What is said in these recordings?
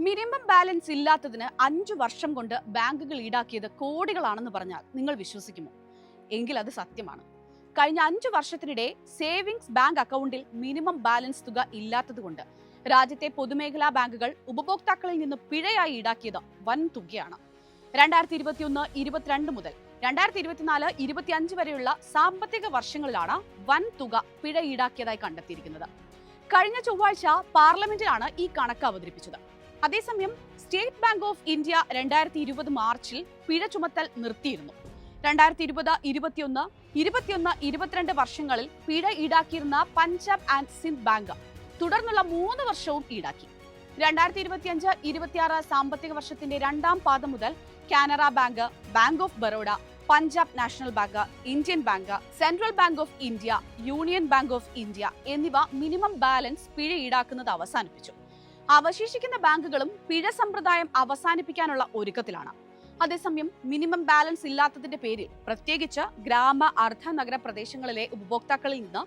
Minimum balance ഇല്ലാത്തതിന് അഞ്ചു വർഷം കൊണ്ട് ബാങ്കുകൾ ഈടാക്കിയത് കോടികളാണെന്ന് പറഞ്ഞാൽ നിങ്ങൾ വിശ്വസിക്കുമോ? എങ്കിൽ അത് സത്യമാണ്. കഴിഞ്ഞ അഞ്ചു വർഷത്തിനിടെ സേവിങ്സ് ബാങ്ക് അക്കൗണ്ടിൽ മിനിമം ബാലൻസ് തുക ഇല്ലാത്തതുകൊണ്ട് രാജ്യത്തെ പൊതുമേഖലാ ബാങ്കുകൾ ഉപഭോക്താക്കളിൽ നിന്ന് പിഴയായി ഈടാക്കിയത് വൻ തുകയാണ്. രണ്ടായിരത്തി ഇരുപത്തിയൊന്ന് ഇരുപത്തിരണ്ട് മുതൽ രണ്ടായിരത്തി ഇരുപത്തിനാല് ഇരുപത്തിയഞ്ച് വരെയുള്ള സാമ്പത്തിക വർഷങ്ങളിലാണ് വൻ തുക പിഴ ഈടാക്കിയതായി കണ്ടെത്തിയിരിക്കുന്നത്. കഴിഞ്ഞ ചൊവ്വാഴ്ച പാർലമെന്റിലാണ് ഈ കണക്ക് അവതരിപ്പിച്ചത്. അതേസമയം സ്റ്റേറ്റ് ബാങ്ക് ഓഫ് ഇന്ത്യ രണ്ടായിരത്തി ഇരുപത് മാർച്ചിൽ പിഴ ചുമത്തൽ നിർത്തിയിരുന്നു. രണ്ടായിരത്തി ഇരുപത് ഇരുപത്തിയൊന്ന് ഇരുപത്തിയൊന്ന് ഇരുപത്തിരണ്ട് വർഷങ്ങളിൽ പിഴ ഈടാക്കിയിരുന്ന പഞ്ചാബ് ആൻഡ് സിന്ധ് ബാങ്ക് തുടർന്നുള്ള മൂന്ന് വർഷവും ഈടാക്കി. രണ്ടായിരത്തി ഇരുപത്തിയഞ്ച് ഇരുപത്തിയാറ് സാമ്പത്തിക വർഷത്തിന്റെ രണ്ടാം പാദം മുതൽ Canara bank bank of Baroda Punjab national bank Indian bank central bank of India union bank of India എന്നിവ മിനിമം ബാലൻസ് പിഴ ഈടാക്കുന്നത് അവസാനിപ്പിച്ചു. അവശേഷിക്കുന്ന ബാങ്കുകളും പിഴ സമ്പ്രദായം അവസാനിപ്പിക്കാനുള്ള ഒരുക്കത്തിലാണ്. അതേസമയം മിനിമം ബാലൻസ് ഇല്ലാത്തതിന്റെ പേരിൽ പ്രത്യേകിച്ച് ഗ്രാമ അർദ്ധ നഗര പ്രദേശങ്ങളിലെ ഉപഭോക്താക്കളിൽ നിന്ന്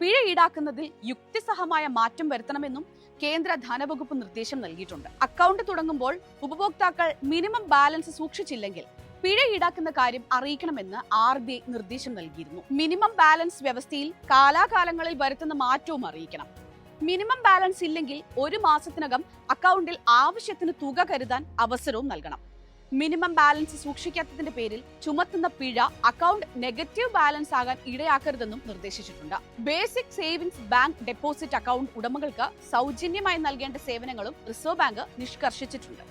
പിഴ ഈടാക്കുന്നതിൽ യുക്തിസഹമായ മാറ്റം വരുത്തണമെന്നും കേന്ദ്ര ധനവകുപ്പ് നിർദ്ദേശം നൽകിയിട്ടുണ്ട്. അക്കൗണ്ട് തുടങ്ങുമ്പോൾ ഉപഭോക്താക്കൾ മിനിമം ബാലൻസ് സൂക്ഷിച്ചില്ലെങ്കിൽ പിഴ ഈടാക്കുന്ന കാര്യം അറിയിക്കണമെന്ന് ആർ ബി ഐ നിർദ്ദേശം നൽകിയിരുന്നു. മിനിമം ബാലൻസ് വ്യവസ്ഥയിൽ കാലാകാലങ്ങളിൽ വരുത്തുന്ന മാറ്റവും അറിയിക്കണം. മിനിമം ബാലൻസ് ഇല്ലെങ്കിൽ ഒരു മാസത്തിനകം അക്കൗണ്ടിൽ ആവശ്യത്തിന് തുക കരുതാൻ അവസരവും നൽകണം. മിനിമം ബാലൻസ് സൂക്ഷിക്കാത്തതിന്റെ പേരിൽ ചുമത്തുന്ന പിഴ അക്കൗണ്ട് നെഗറ്റീവ് ബാലൻസ് ആകാൻ ഇടയാക്കരുതെന്നും നിർദ്ദേശിച്ചിട്ടുണ്ട്. Basic savings bank deposit account ഉടമകൾക്ക് സൗജന്യമായി നൽകേണ്ട സേവനങ്ങളും റിസർവ് ബാങ്ക് നിഷ്കർഷിച്ചിട്ടുണ്ട്.